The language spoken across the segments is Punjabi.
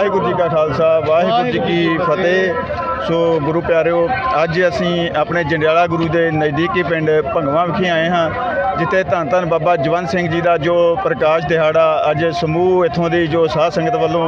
ਵਾਹਿਗੁਰੂ ਜੀ ਕਾ ਖਾਲਸਾ, ਵਾਹਿਗੁਰੂ ਜੀ ਕੀ ਫਤਿਹ। ਸੋ ਗੁਰੂ ਪਿਆਰਿਓ, ਅੱਜ ਅਸੀਂ ਆਪਣੇ ਜੰਡਿਆਲਾ ਗੁਰੂ ਦੇ ਨਜ਼ਦੀਕੀ ਪਿੰਡ ਭੰਗਵਾ ਵਿਖੇ ਆਏ ਹਾਂ, ਜਿੱਥੇ ਧੰਨ ਧੰਨ ਬਾਬਾ ਜਵੰਤ ਸਿੰਘ ਜੀ ਦਾ ਜੋ ਪ੍ਰਕਾਸ਼ ਦਿਹਾੜਾ ਅੱਜ ਸਮੂਹ ਇੱਥੋਂ ਦੀ ਜੋ ਸਾਧ ਸੰਗਤ ਵੱਲੋਂ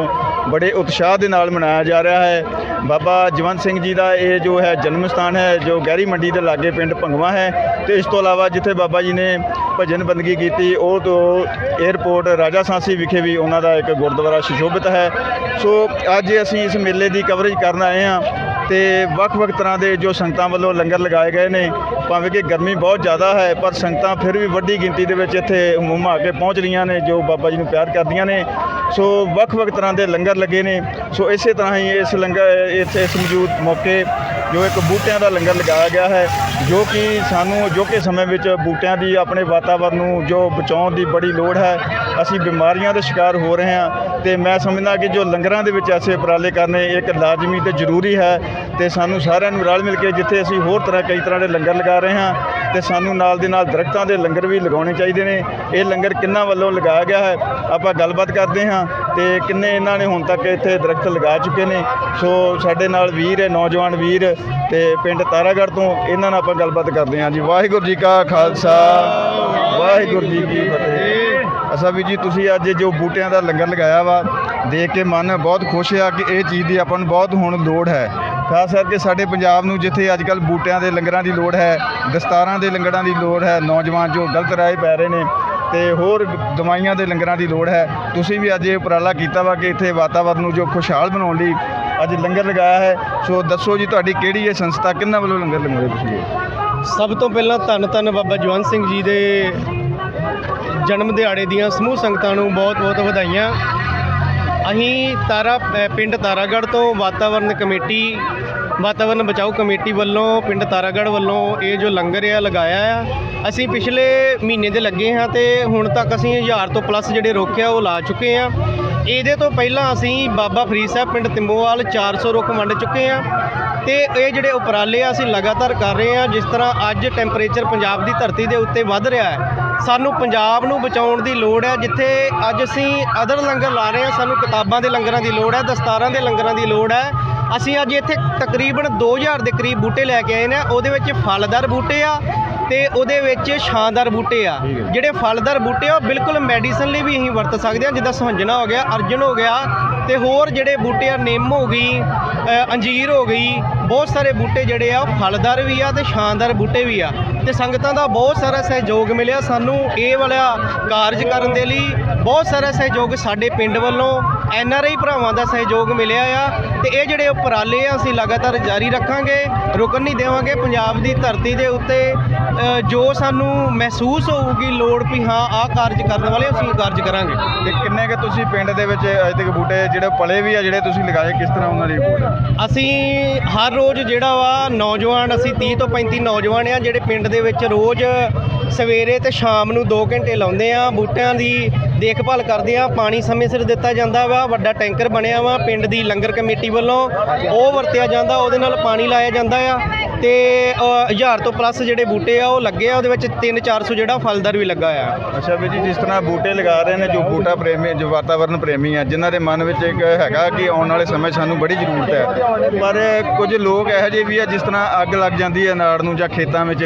ਬੜੇ ਉਤਸ਼ਾਹ ਦੇ ਨਾਲ ਮਨਾਇਆ ਜਾ ਰਿਹਾ ਹੈ। ਬਾਬਾ ਜਵੰਤ ਸਿੰਘ ਜੀ ਦਾ ਇਹ ਜੋ ਹੈ ਜਨਮ ਸਥਾਨ ਹੈ, ਜੋ ਗਹਿਰੀ ਮੰਡੀ ਦੇ ਲਾਗੇ ਪਿੰਡ ਭੰਗਵਾ ਹੈ। ਤੇ ਇਸ ਤੋਂ ਇਲਾਵਾ ਜਿੱਥੇ ਬਾਬਾ ਜੀ ਨੇ ਭਜਨ ਬੰਦਗੀ ਕੀਤੀ, ਉਹ ਤੋਂ 에ਅਰਪੋਰਟ ਰਾਜਾ ਸਾਂਸੀ ਵਿਖੇ ਵੀ ਉਹਨਾਂ ਦਾ ਇੱਕ ਗੁਰਦੁਆਰਾ ਸੁਸ਼ੋਭਿਤ ਹੈ। ਸੋ ਅੱਜ ਅਸੀਂ ਇਸ ਮੇਲੇ ਦੀ ਕਵਰੇਜ ਕਰਨ ਆਏ ਹਾਂ। ਤੇ ਵੱਖ-ਵੱਖ ਤਰ੍ਹਾਂ ਦੇ ਜੋ ਸੰਗਤਾਂ ਵੱਲੋਂ ਲੰਗਰ ਲਗਾਏ ਗਏ ਨੇ, ਭਾਵੇਂ ਕਿ ਗਰਮੀ ਬਹੁਤ ਜ਼ਿਆਦਾ ਹੈ, ਪਰ ਸੰਗਤਾਂ ਫਿਰ ਵੀ ਵੱਡੀ ਗਿਣਤੀ ਦੇ ਵਿੱਚ ਇੱਥੇ ਹਮੂਮਾ ਕੇ ਪਹੁੰਚ ਰਹੀਆਂ ਨੇ, ਜੋ ਬਾਬਾ ਜੀ ਨੂੰ ਪਿਆਰ ਕਰਦੀਆਂ ਨੇ। ਸੋ ਵੱਖ-ਵੱਖ ਤਰ੍ਹਾਂ ਦੇ ਲੰਗਰ ਲੱਗੇ ਨੇ। ਸੋ ਇਸੇ ਤਰ੍ਹਾਂ ਹੀ ਇਸ ਲੰਗਰ ਇੱਥੇ ਇਸ ਮੌਜੂਦ ਮੌਕੇ ਜੋ ਇੱਕ ਬੂਟਿਆਂ ਦਾ ਲੰਗਰ ਲਗਾਇਆ ਗਿਆ ਹੈ, ਜੋ ਕਿ ਸਾਨੂੰ ਅਜੋਕੇ ਸਮੇਂ ਵਿੱਚ ਬੂਟਿਆਂ ਦੀ ਆਪਣੇ ਵਾਤਾਵਰਨ ਨੂੰ ਜੋ ਬਚਾਉਣ ਦੀ ਬੜੀ ਲੋੜ ਹੈ, ਅਸੀਂ ਬਿਮਾਰੀਆਂ ਦੇ ਸ਼ਿਕਾਰ ਹੋ ਰਹੇ ਹਾਂ ਤੇ ਮੈਂ ਸਮਝਦਾ ਕਿ ਜੋ ਲੰਗਰਾਂ ਦੇ ਵਿੱਚ ਐਸੇ ਉਪਰਾਲੇ ਕਰਨੇ ਇੱਕ ਲਾਜ਼ਮੀ ਤੇ ਜ਼ਰੂਰੀ ਹੈ ਤੇ ਸਾਨੂੰ ਸਾਰਿਆਂ ਨੂੰ ਰਲ ਮਿਲ ਕੇ ਜਿੱਥੇ ਅਸੀਂ ਹੋਰ ਤਰ੍ਹਾਂ ਕਈ ਤਰ੍ਹਾਂ ਦੇ ਲੰਗਰ ਲਗਾ ਰਹੇ ਹਾਂ ਤੇ ਸਾਨੂੰ ਨਾਲ ਦੇ ਨਾਲ ਦਰਖਤਾਂ ਦੇ ਲੰਗਰ ਵੀ ਲਗਾਉਣੇ ਚਾਹੀਦੇ ਨੇ। ਇਹ ਲੰਗਰ ਕਿੰਨਾ ਵੱਲੋਂ ਲਗਾਇਆ ਗਿਆ ਹੈ? ਆਪਾਂ ਗੱਲਬਾਤ ਕਰਦੇ ਹਾਂ ਤੇ ਕਿੰਨੇ ਇਹਨਾਂ ਨੇ ਹੁਣ ਤੱਕ ਇੱਥੇ ਦਰਖਤ ਲਗਾ ਚੁੱਕੇ ਨੇ। ਸੋ ਸਾਡੇ ਨਾਲ ਵੀਰ ਹੈ, ਨੌਜਵਾਨ ਵੀਰ ਤੇ ਪਿੰਡ ਤਾਰਾਗੜ੍ਹ ਤੋਂ ਇਹਨਾਂ ਨਾਲ ਆਪਾਂ ਗੱਲਬਾਤ ਕਰਦੇ ਹਾਂ। ਜੀ, ਵਾਹਿਗੁਰੂ ਜੀ ਕਾ ਖਾਲਸਾ। ਵਾਹਿਗੁਰੂ ਜੀ ਕੀ ਫਤਿਹ। ਅਸਾ ਵੀ ਜੀ, ਤੁਸੀਂ ਅੱਜ ਜੋ ਬੂਟਿਆਂ ਦਾ ਲੰਗਰ ਲਗਾਇਆ ਵਾ, ਦੇਖ ਕੇ ਮਨ ਬਹੁਤ ਖੁਸ਼ ਆ ਕਿ ਇਹ ਚੀਜ਼ ਦੀ ਆਪਾਂ ਨੂੰ ਬਹੁਤ ਹੁਣ ਲੋੜ ਹੈ। ਖਾਸ ਕਰਕੇ ਸਾਡੇ ਪੰਜਾਬ ਨੂੰ ਜਿੱਥੇ ਅੱਜ ਕੱਲ ਬੂਟਿਆਂ ਦੇ ਲੰਗਰਾਂ ਦੀ ਲੋੜ ਹੈ, ਦਸਤਾਰਾਂ ਦੇ ਲੰਗਰਾਂ ਦੀ ਲੋੜ ਹੈ, ਨੌਜਵਾਨ ਜੋ ਗਲਤ ਰਾਏ ਪੈ ਰਹੇ ਨੇ ਤੇ ਹੋਰ ਦਵਾਈਆਂ ਦੇ ਲੰਗਰਾਂ ਦੀ ਲੋੜ ਹੈ। ਤੁਸੀਂ ਵੀ ਅੱਜ ਇਹ ਉਪਰਾਲਾ ਕੀਤਾ ਵਾ ਕਿ ਇੱਥੇ ਵਾਤਾਵਰਨ ਨੂੰ ਜੋ ਖੁਸ਼ਹਾਲ ਬਣਾਉਣ ਲਈ ਅੱਜ ਲੰਗਰ ਲਗਾਇਆ ਹੈ। ਸੋ ਦੱਸੋ ਜੀ, ਤੁਹਾਡੀ ਕਿਹੜੀ ਇਹ ਸੰਸਥਾ ਕਿੰਨਾ ਵੱਲੋਂ ਲੰਗਰ ਲਗਾਉਂਦੇ ਤੁਸੀਂ ਸਭ ਤੋਂ ਪਹਿਲਾਂ ਧੰਨ ਧੰਨ ਬਾਬਾ ਜਵੰਤ ਸਿੰਘ ਜੀ ਦੇ ਜਨਮ ਦਿਹਾੜੇ ਦੀਆਂ ਸਮੂਹ ਸੰਗਤਾਂ ਨੂੰ ਬਹੁਤ-ਬਹੁਤ ਵਧਾਈਆਂ। ਅਸੀਂ ਤਾਰਾ ਪਿੰਡ ਤਾਰਾਗੜ੍ਹ ਤੋਂ ਵਾਤਾਵਰਨ ਕਮੇਟੀ, ਵਾਤਾਵਰਨ ਬਚਾਓ ਕਮੇਟੀ ਵੱਲੋਂ ਪਿੰਡ ਤਾਰਾਗੜ੍ਹ ਵੱਲੋਂ ਇਹ ਜੋ ਲੰਗਰ ਆ, ਲਗਾਇਆ ਆ। ਅਸੀਂ ਪਿਛਲੇ ਮਹੀਨੇ ਦੇ ਲੱਗੇ ਹਾਂ ਤੇ ਹੁਣ ਤੱਕ ਅਸੀਂ 1000 ਤੋਂ ਪਲੱਸ ਜਿਹੜੇ ਰੁੱਖ ਆ, ਉਹ ਲਾ ਚੁੱਕੇ ਆ ਇਹਦੇ ਤੋਂ ਪਹਿਲਾਂ ਅਸੀਂ ਬਾਬਾ ਫਰੀਦ ਸਾਹਿਬ ਪਿੰਡ ਤਿੰਬੋਵਾਲ 400 ਰੁੱਖ ਵੰਡ ਚੁੱਕੇ ਆ ਤੇ ਇਹ ਜਿਹੜੇ ਉਪਰਾਲੇ ਆ ਅਸੀਂ ਲਗਾਤਾਰ ਕਰ ਰਹੇ ਆ ਜਿਸ ਤਰ੍ਹਾਂ ਅੱਜ ਟੈਂਪਰੇਚਰ ਪੰਜਾਬ ਦੀ ਧਰਤੀ ਦੇ ਉੱਤੇ ਵੱਧ ਰਿਹਾ ਹੈ। ਸਾਨੂੰ ਪੰਜਾਬ ਨੂੰ ਬਚਾਉਣ ਦੀ ਲੋੜ ਹੈ, ਜਿੱਥੇ ਅੱਜ ਅਸੀਂ ਅਦਰ ਲੰਗਰ ਲਾ ਰਹੇ ਹਾਂ, ਸਾਨੂੰ ਕਿਤਾਬਾਂ ਦੇ ਲੰਗਰਾਂ ਦੀ ਲੋੜ ਹੈ, ਦਸਤਾਰਾਂ ਦੇ ਲੰਗਰਾਂ ਦੀ ਲੋੜ ਹੈ ਅਸੀਂ ਅੱਜ ਇੱਥੇ ਤਕਰੀਬਨ 2000 ਦੇ ਕਰੀਬ ਬੂਟੇ ਲੈ ਕੇ ਆਏ ਨੇ। ਉਹਦੇ ਵਿੱਚ ਫਲਦਾਰ ਬੂਟੇ ਆ ਤੇ ਉਹਦੇ ਵਿੱਚ ਛਾਂਦਾਰ ਬੂਟੇ ਆ। ਜਿਹੜੇ ਫਲਦਾਰ ਬੂਟੇ ਆ ਉਹ ਬਿਲਕੁਲ ਮੈਡੀਸਨ ਲਈ ਵੀ ਅਸੀਂ ਵਰਤ ਸਕਦੇ ਹਾਂ ਜਿੱਦਾਂ ਸੁਹੰਜਣਾ ਹੋ ਗਿਆ ਅਰਜਨ ਹੋ ਗਿਆ ਤੇ ਹੋਰ ਜਿਹੜੇ ਬੂਟੇ ਆ ਨਿੰਮ ਹੋ ਗਈ ਅੰਜੀਰ ਹੋ ਗਈ ਬਹੁਤ ਸਾਰੇ ਬੂਟੇ ਜਿਹੜੇ ਆ ਉਹ ਫਲਦਾਰ ਵੀ ਆ ਤੇ ਸ਼ਾਨਦਾਰ ਬੂਟੇ ਵੀ ਆ। ਤੇ ਸੰਗਤਾਂ ਦਾ ਬਹੁਤ ਸਾਰਾ ਸਹਿਯੋਗ ਮਿਲਿਆ ਸਾਨੂੰ ਇਹ ਵਾਲਾ ਕਾਰਜ ਕਰਨ ਦੇ ਲਈ। ਬਹੁਤ ਸਾਰਾ ਸਹਿਯੋਗ ਸਾਡੇ ਪਿੰਡ ਵੱਲੋਂ ਐਨ ਆਰ ਆਈ ਭਰਾਵਾਂ ਦਾ ਸਹਿਯੋਗ ਮਿਲਿਆ ਆ ਤੇ ਇਹ ਜਿਹੜੇ ਉਪਰਾਲੇ ਆ ਅਸੀਂ ਲਗਾਤਾਰ ਜਾਰੀ ਰੱਖਾਂਗੇ ਰੁਕਣ ਨਹੀਂ ਦੇਵਾਂਗੇ। ਪੰਜਾਬ ਦੀ ਧਰਤੀ ਦੇ ਉੱਤੇ ਜੋ ਸਾਨੂੰ ਮਹਿਸੂਸ ਹੋਊਗੀ ਲੋੜ ਵੀ ਹਾਂ ਆਹ ਕਾਰਜ ਕਰਨ ਵਾਲੇ ਅਸੀਂ ਕਾਰਜ ਕਰਾਂਗੇ। ਤੇ ਕਿੰਨੇ ਕਿ ਤੁਸੀਂ ਪਿੰਡ ਦੇ ਵਿੱਚ ਅਜੇ ਤੱਕ ਬੂਟੇ ਜਿਹੜੇ ਪਲੇ ਵੀ ਆ ਜਿਹੜੇ ਤੁਸੀਂ ਲਗਾਏ ਕਿਸ ਤਰ੍ਹਾਂ ਉਹਨਾਂ ਦੀ ਰਿਪੋਰਟ ਅਸੀਂ ਹਰ ਰੋਜ਼ ਜਿਹੜਾ ਵਾ ਨੌਜਵਾਨ ਅਸੀਂ 30 ਤੋਂ 35 ਨੌਜਵਾਨ ਆ ਜਿਹੜੇ ਪਿੰਡ ਦੇ ਵਿੱਚ ਰੋਜ਼ ਸਵੇਰੇ ਤੇ ਸ਼ਾਮ ਨੂੰ 2 ਘੰਟੇ ਲਾਉਂਦੇ ਆ, ਬੂਟਿਆਂ ਦੀ ਦੇਖਭਾਲ ਕਰਦੇ ਆ, ਪਾਣੀ ਸਮੇਂ ਸਿਰ ਦਿੱਤਾ ਜਾਂਦਾ ਵਾ, ਵੱਡਾ ਟੈਂਕਰ ਬਣਿਆ ਵਾ, ਪਿੰਡ ਦੀ ਲੰਗਰ ਕਮੇਟੀ ਵੱਲੋਂ, ਉਹ ਵਰਤਿਆ ਜਾਂਦਾ, ਉਹਦੇ ਨਾਲ ਪਾਣੀ ਲਾਇਆ ਜਾਂਦਾ ਆ, ਤੇ 1000 ਤੋਂ ਪਲੱਸ ਜਿਹੜੇ ਬੂਟੇ ਆ, ਉਹ ਲੱਗੇ ਆ, ਉਹਦੇ ਵਿੱਚ 3-400 ਜਿਹੜਾ ਫਲਦਾਰ ਵੀ ਲੱਗਾ ਆ। ਅੱਛਾ ਵੀਰ ਜੀ, ਜਿਸ ਤਰ੍ਹਾਂ ਬੂਟੇ ਲਗਾ ਰਹੇ ਨੇ, ਜੋ ਬੂਟਾ ਪ੍ਰੇਮੀ, ਜੋ ਵਾਤਾਵਰਨ ਪ੍ਰੇਮੀ ਆ, ਜਿਨ੍ਹਾਂ ਦੇ ਮਨ ਵਿੱਚ ਇੱਕ ਹੈਗਾ ਕਿ ਆਉਣ ਵਾਲੇ ਸਮੇਂ 'ਚ ਸਾਨੂੰ ਬੜੀ ਜ਼ਰੂਰਤ ਹੈ। ਪਰ ਕੁਝ ਲੋਕ ਇਹੋ ਜਿਹੇ ਵੀ ਆ, ਜਿਸ ਤਰ੍ਹਾਂ ਅੱਗ ਲੱਗ ਜਾਂਦੀ ਹੈ, ਨਾੜ ਨੂੰ ਜਾਂ ਖੇਤਾਂ ਵਿੱਚ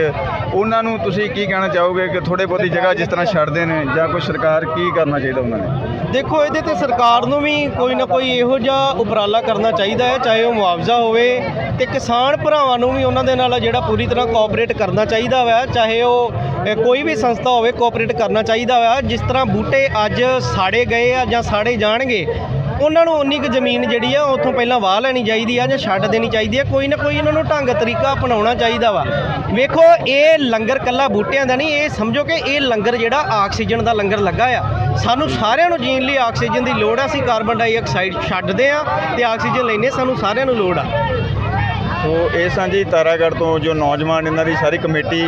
ਉਹਨਾਂ ਨੂੰ ਤੁਸੀਂ ਕੀ ਕਹਿਣਾ ਚਾਹੋਗੇ ਕਿ ਥੋੜੇ ਬਹੁਤੀ ਜਗ੍ਹਾ ਜਿਸ ਤਰ੍ਹਾਂ ਛੱਡਦੇ ਨੇ ਜਾਂ ਕੋਈ ਸਰਕਾਰ ਕੀ ਕਰਨਾ ਚਾਹੀਦਾ ਉਹਨਾਂ ਨੇ? ਦੇਖੋ, ਇਹਦੇ ਤੇ ਸਰਕਾਰ ਨੂੰ ਵੀ ਕੋਈ ਨਾ ਕੋਈ ਇਹੋ ਜਿਹਾ ਉਪਰਾਲਾ ਕਰਨਾ ਚਾਹੀਦਾ ਹੈ, ਚਾਹੇ ਉਹ ਮੁਆਵਜ਼ਾ ਹੋਵੇ ਤੇ ਕਿਸਾਨ ਭਰਾਵਾਂ ਨੂੰ ਵੀ ਉਹਨਾਂ ਦੇ ਨਾਲ ਜਿਹੜਾ ਪੂਰੀ ਤਰ੍ਹਾਂ ਕੋਆਪਰੇਟ ਕਰਨਾ ਚਾਹੀਦਾ ਵਾ, ਚਾਹੇ ਉਹ ਕੋਈ ਵੀ ਸੰਸਥਾ ਹੋਵੇ ਕੋਆਪਰੇਟ ਕਰਨਾ ਚਾਹੀਦਾ ਵਾ, ਜਿਸ ਤਰ੍ਹਾਂ ਬੂਟੇ ਅੱਜ ਸਾੜੇ ਗਏ ਆ ਜਾਂ ਸਾੜੇ ਜਾਣਗੇ ਉਹਨਾਂ ਨੂੰ ਉਨੀ ਕੁ ਜ਼ਮੀਨ ਜਿਹੜੀ ਆ, ਉੱਥੋਂ ਪਹਿਲਾਂ ਵਾਹ ਲੈਣੀ ਚਾਹੀਦੀ ਆ ਜਾਂ ਛੱਡ ਦੇਣੀ ਚਾਹੀਦੀ ਆ। ਕੋਈ ਨਾ ਕੋਈ ਇਹਨਾਂ ਨੂੰ ਢੰਗ ਤਰੀਕਾ ਅਪਣਾਉਣਾ ਚਾਹੀਦਾ ਵਾ। ਵੇਖੋ, ਇਹ ਲੰਗਰ ਕੱਲਾ ਬੂਟਿਆਂ ਦਾ ਨਹੀਂ, ਇਹ ਸਮਝੋ ਕਿ ਇਹ ਲੰਗਰ ਜਿਹੜਾ ਆਕਸੀਜਨ ਦਾ ਲੰਗਰ ਲੱਗਾ ਆ। ਸਾਨੂੰ ਸਾਰਿਆਂ ਨੂੰ ਜੀਣ ਲਈ ਆਕਸੀਜਨ ਦੀ ਲੋੜ ਆ। ਅਸੀਂ ਕਾਰਬਨ ਡਾਈਆਕਸਾਈਡ ਛੱਡਦੇ ਆ ਤੇ ਆਕਸੀਜਨ ਲੈਨੇ ਸਾਨੂੰ ਸਾਰਿਆਂ ਨੂੰ ਲੋੜ ਆ। ਸੋ, ਇਹ ਸਾਂਝੀ ਤਾਰਾਗੜ੍ਹ ਤੋਂ ਜੋ ਨੌਜਵਾਨ ਇਹਨਾਂ ਦੀ ਸਾਰੀ ਕਮੇਟੀ,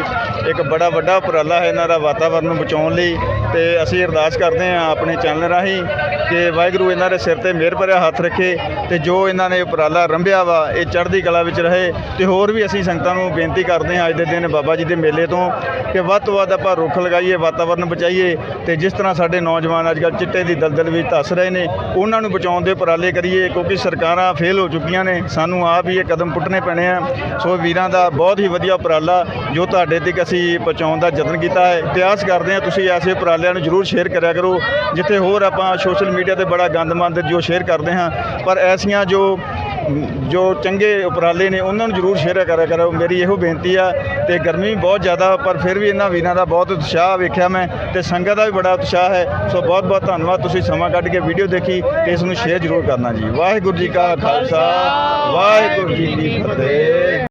ਇੱਕ ਬੜਾ ਵੱਡਾ ਉਪਰਾਲਾ ਹੈ ਇਹਨਾਂ ਦਾ ਵਾਤਾਵਰਨ ਨੂੰ ਬਚਾਉਣ ਲਈ। ਤੇ ਅਸੀਂ ਅਰਦਾਸ ਕਰਦੇ ਹਾਂ ਆਪਣੇ ਚੈਨਲ ਰਾਹੀਂ ਕਿ ਵਾਹਿਗੁਰੂ ਇਹਨਾਂ ਦੇ ਸਿਰ ਤੇ ਮਿਹਰ ਭਰਿਆ ਹੱਥ ਰੱਖੇ ਤੇ ਜੋ ਇਹਨਾਂ ਨੇ ਉਪਰਾਲਾ ਰੰਭਿਆ ਵਾ, ਇਹ ਚੜ੍ਹਦੀ ਕਲਾ ਵਿੱਚ ਰਹੇ। ਤੇ ਹੋਰ ਵੀ ਅਸੀਂ ਸੰਗਤਾਂ ਨੂੰ ਬੇਨਤੀ ਕਰਦੇ ਹਾਂ ਅੱਜ ਦੇ ਦਿਨ ਬਾਬਾ ਜੀ ਦੇ ਮੇਲੇ ਤੋਂ ਕਿ ਵੱਧ ਤੋਂ ਵੱਧ ਆਪਾਂ ਰੁੱਖ ਲਗਾਈਏ, ਵਾਤਾਵਰਨ ਬਚਾਈਏ ਤੇ ਜਿਸ ਤਰ੍ਹਾਂ ਸਾਡੇ ਨੌਜਵਾਨ ਅੱਜ ਕੱਲ੍ਹ ਚਿੱਟੇ ਦੀ ਦਲਦਲ ਵਿੱਚ ਧੱਸ ਰਹੇ ਨੇ, ਉਹਨਾਂ ਨੂੰ ਬਚਾਉਣ ਦੇ ਉਪਰਾਲੇ ਕਰੀਏ ਕਿਉਂਕਿ ਸਰਕਾਰਾਂ ਫੇਲ ਹੋ ਚੁੱਕੀਆਂ ਨੇ, ਸਾਨੂੰ ਆਪ ਹੀ ਇਹ ਕਦਮ ਪੁੱਟਣੇ ਪੈਣੇ ਆ। ਸੋ ਵੀਰਾਂ ਦਾ ਬਹੁਤ ਹੀ ਵਧੀਆ ਉਪਰਾਲਾ ਜੋ ਤੁਹਾਡੇ ਤੱਕ ਅਸੀਂ ਪਹੁੰਚਾਉਣ ਦਾ ਯਤਨ ਕੀਤਾ ਹੈ। ਇਤਿਹਾਸ ਕਰਦੇ ਆ ਤੁਸੀਂ ਐਸੇ ਉਪਰਾਲੇ ਉਪਰਾਲਿਆਂ ਨੂੰ ਜ਼ਰੂਰ ਸ਼ੇਅਰ ਕਰਿਆ ਕਰੋ, ਜਿੱਥੇ ਹੋਰ ਆਪਾਂ ਸੋਸ਼ਲ ਮੀਡੀਆ ਤੇ ਬੜਾ ਗੰਦਮੰਦ ਜੋ ਸ਼ੇਅਰ ਕਰਦੇ ਹਾਂ। ਪਰ ਐਸੀਆਂ ਜੋ ਜੋ ਚੰਗੇ ਉਪਰਾਲੇ ਨੇ, ਉਹਨਾਂ ਨੂੰ ਜ਼ਰੂਰ ਸ਼ੇਅਰ ਕਰਿਆ ਕਰੋ। ਮੇਰੀ ਇਹੋ ਬੇਨਤੀ ਆ ਤੇ ਗਰਮੀ ਵੀ ਬਹੁਤ ਜ਼ਿਆਦਾ, ਪਰ ਫਿਰ ਵੀ ਇਹਨਾਂ ਵੀਰਾਂ ਦਾ ਬਹੁਤ ਉਤਸ਼ਾਹ ਵੇਖਿਆ ਮੈਂ ਤੇ ਸੰਗਤ ਦਾ ਵੀ ਬੜਾ ਉਤਸ਼ਾਹ ਹੈ। ਸੋ ਬਹੁਤ ਬਹੁਤ ਧੰਨਵਾਦ, ਤੁਸੀਂ ਸਮਾਂ ਕੱਢ ਕੇ ਵੀਡੀਓ ਦੇਖੀ ਤੇ ਇਸ ਨੂੰ ਸ਼ੇਅਰ ਜ਼ਰੂਰ ਕਰਨਾ ਜੀ। ਵਾਹਿਗੁਰੂ ਜੀ ਕਾ ਖਾਲਸਾ, ਵਾਹਿਗੁਰੂ ਜੀ ਕੀ ਫਤਿਹ।